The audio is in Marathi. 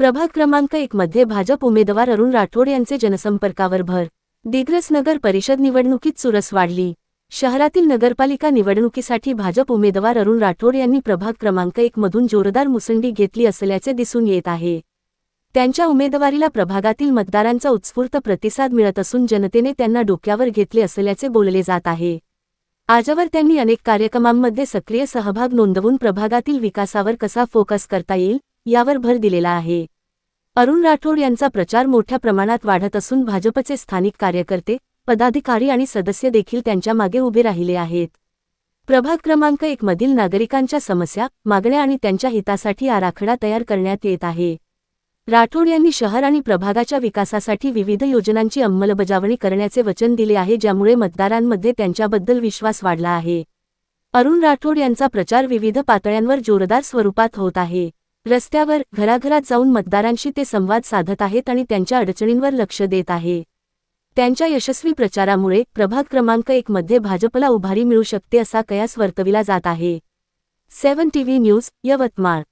प्रभाग क्रमांक एक मध्ये भाजप उमेदवार अरुण राठोड यांचे जनसंपर्कावर भर. दिग्रस नगर परिषद निवडणुकीत चुरस वाढली. शहरातील नगरपालिका निवडणुकीसाठी भाजप उमेदवार अरुण राठोड यांनी प्रभाग क्रमांक एक मधून जोरदार मुसंडी घेतली असल्याचे दिसून येत आहे. त्यांच्या उमेदवारीला प्रभागातील मतदारांचा उत्स्फूर्त प्रतिसाद मिळत असून जनतेने त्यांना डोक्यावर घेतले असल्याचे बोलले जात आहे. आजवर त्यांनी अनेक कार्यक्रमांमध्ये सक्रिय सहभाग नोंदवून प्रभागातील विकासावर कसा फोकस करता येईल? यावर भर दिलेला आहे. अरुण राठोड यांचा प्रचार मोठ्या प्रमाणात वाढत असून भाजपचे स्थानिक कार्यकर्ते पदाधिकारी आणि सदस्य देखील त्यांच्या मागे उभे राहिले आहेत. प्रभाग क्रमांक एक मधील नागरिकांच्या समस्या मागण्या आणि त्यांच्या हितासाठी आराखडा तयार करण्यात येत आहे. राठोड यांनी शहर आणि प्रभागाच्या विकासासाठी विविध योजनांची अंमलबजावणी करण्याचे वचन दिले आहे ज्यामुळे मतदारांमध्ये त्यांच्याबद्दल विश्वास वाढला आहे. अरुण राठोड यांचा प्रचार विविध पातळ्यांवर जोरदार स्वरूपात होत आहे. रस्त्यावर घराघरात जाऊन मतदारांशी ते संवाद साधत आहेत आणि त्यांच्या अडचणींवर लक्ष देत आहे. त्यांच्या यशस्वी प्रचारामुळे प्रभाग क्रमांक एक मध्ये भाजपला उभारी मिळू शकते असा कयास वर्तविला जात आहे. Seven TV news Yavatmal.